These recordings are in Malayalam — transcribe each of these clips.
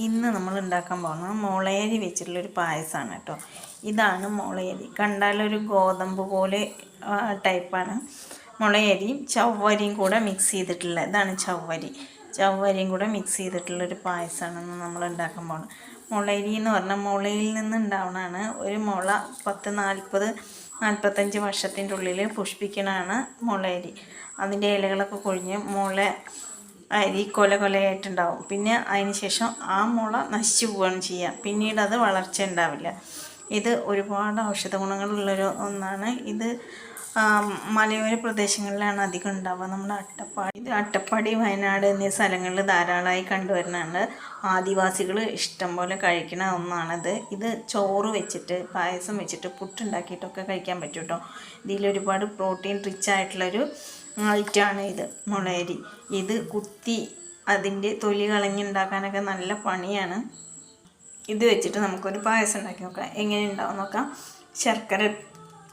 ഇന്ന് നമ്മൾ ഉണ്ടാക്കാൻ പോകുന്നത് മുളയരി വെച്ചിട്ടുള്ളൊരു പായസമാണ് കേട്ടോ. ഇതാണ് മുളയരി. കണ്ടാലൊരു ഗോതമ്പ് പോലെ ടൈപ്പാണ്. മുളയരിയും ചവ്വരിയും കൂടെ മിക്സ് ചെയ്തിട്ടുള്ള ഇതാണ് ചവ്വരി. ചവ്വരിയും കൂടെ മിക്സ് ചെയ്തിട്ടുള്ളൊരു പായസമാണ് നമ്മൾ ഉണ്ടാക്കാൻ പോകുന്നത്. മുളയരി എന്ന് പറഞ്ഞാൽ മുളയിൽ നിന്ന് ഉണ്ടാവണതാണ് ഒരു മുള പത്ത് നാൽപ്പത് നാൽപ്പത്തഞ്ച് വർഷത്തിന്റെ ഉള്ളിൽ പുഷ്പിക്കണതാണ് മുളയരി. അതിന്റെ ഇലകളൊക്കെ കൊഴിഞ്ഞ് മുള അരി കൊല കൊലയായിട്ടുണ്ടാവും പിന്നെ അതിന് ശേഷം ആ മുള നശിച്ചു പോവുകയാണ് ചെയ്യുക. പിന്നീട് അത് വളർച്ച ഉണ്ടാവില്ല. ഇത് ഒരുപാട് ഔഷധ ഗുണങ്ങളുള്ളൊരു ഒന്നാണ്. ഇത് മലയോര പ്രദേശങ്ങളിലാണ് അധികം ഉണ്ടാവുക. നമ്മുടെ അട്ടപ്പാടി ഇത് അട്ടപ്പാടി വയനാട് എന്നീ സ്ഥലങ്ങളിൽ ധാരാളമായി കണ്ടുവരുന്നുണ്ട്. ആദിവാസികൾ ഇഷ്ടം പോലെ കഴിക്കുന്ന ഒന്നാണിത്. ഇത് ചോറ് വെച്ചിട്ട് പായസം വെച്ചിട്ട് പുട്ടുണ്ടാക്കിയിട്ടൊക്കെ കഴിക്കാൻ പറ്റും കേട്ടോ. ഇതിലൊരുപാട് പ്രോട്ടീൻ റിച്ച് ആയിട്ടുള്ളൊരു ഐറ്റമാണ് ഇത് മുളയരി. ഇത് കുത്തി അതിന്റെ തൊലി കളഞ്ഞുണ്ടാക്കാനൊക്കെ നല്ല പണിയാണ്. ഇത് വെച്ചിട്ട് നമുക്കൊരു പായസം ഉണ്ടാക്കി നോക്കാം. എങ്ങനെ ഉണ്ടാവും നോക്കാം. ശർക്കര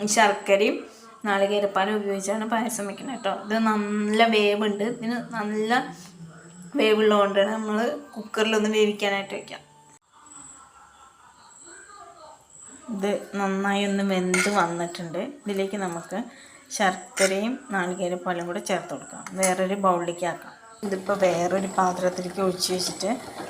ശർക്കരയും നാളികേരപ്പാലും ഉപയോഗിച്ചാണ് പായസം വെക്കുന്നത് കേട്ടോ. ഇത് നല്ല വേവുണ്ട്. ഇതിന് നല്ല വേവുള്ളതുകൊണ്ട് നമ്മൾ കുക്കറിലൊന്ന് വേവിക്കാനായിട്ട് വെക്കാം ഇത് നന്നായി ഒന്ന് വെന്ത് വന്നിട്ടുണ്ട്. ഇതിലേക്ക് നമുക്ക് ശർക്കരയും നാളികേരപ്പാലും കൂടെ ചേർത്ത് കൊടുക്കാം. വേറൊരു ബൗളിലേക്ക് ആക്കാം. ഇതിപ്പോൾ വേറൊരു പാത്രത്തിലേക്ക് ഒഴിച്ച് വെച്ചിട്ട്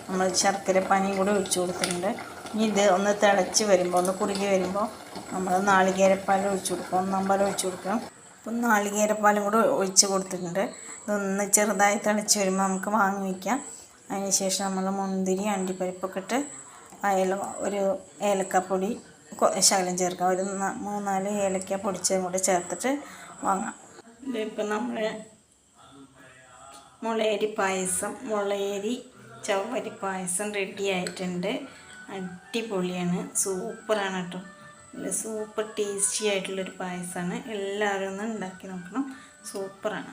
നമ്മൾ ശർക്കര പനിയും കൂടെ ഒഴിച്ചു കൊടുത്തിട്ടുണ്ട്. ഇനി ഇത് ഒന്ന് തിളച്ച് വരുമ്പോൾ ഒന്ന് കുറുകി വരുമ്പോൾ നമ്മൾ നാളികേരപ്പാൽ ഒഴിച്ചു കൊടുക്കും. ഒന്നാം പാൽ ഒഴിച്ചു കൊടുക്കാം. അപ്പം നാളികേരപ്പാലും കൂടെ ഒഴിച്ച് കൊടുത്തിട്ടുണ്ട്. ഇതൊന്ന് ചെറുതായി തിളച്ച് വരുമ്പോൾ നമുക്ക് വാങ്ങി വയ്ക്കാം അതിന് ശേഷം നമ്മൾ മുന്തിരി അണ്ടിപ്പരിപ്പൊക്കെ ഇട്ട് അയല ഒരു ഏലക്കപ്പൊടി ശകലം ചേർക്കാം. ഒരു മൂന്നാൽ ഏലക്ക പൊടിച്ചതും കൂടെ ചേർത്തിട്ട് വാങ്ങാം. ഇതിപ്പോൾ നമ്മൾ മുളയരി പായസം മുളയരി ചവ്വരി പായസം റെഡി ആയിട്ടുണ്ട്. അടിപൊളിയാണ്. സൂപ്പറാണ് കേട്ടോ. സൂപ്പർ ടേസ്റ്റി ആയിട്ടുള്ളൊരു പായസമാണ് എല്ലാവരും ഒന്ന് ഉണ്ടാക്കി നോക്കണം. സൂപ്പറാണ്.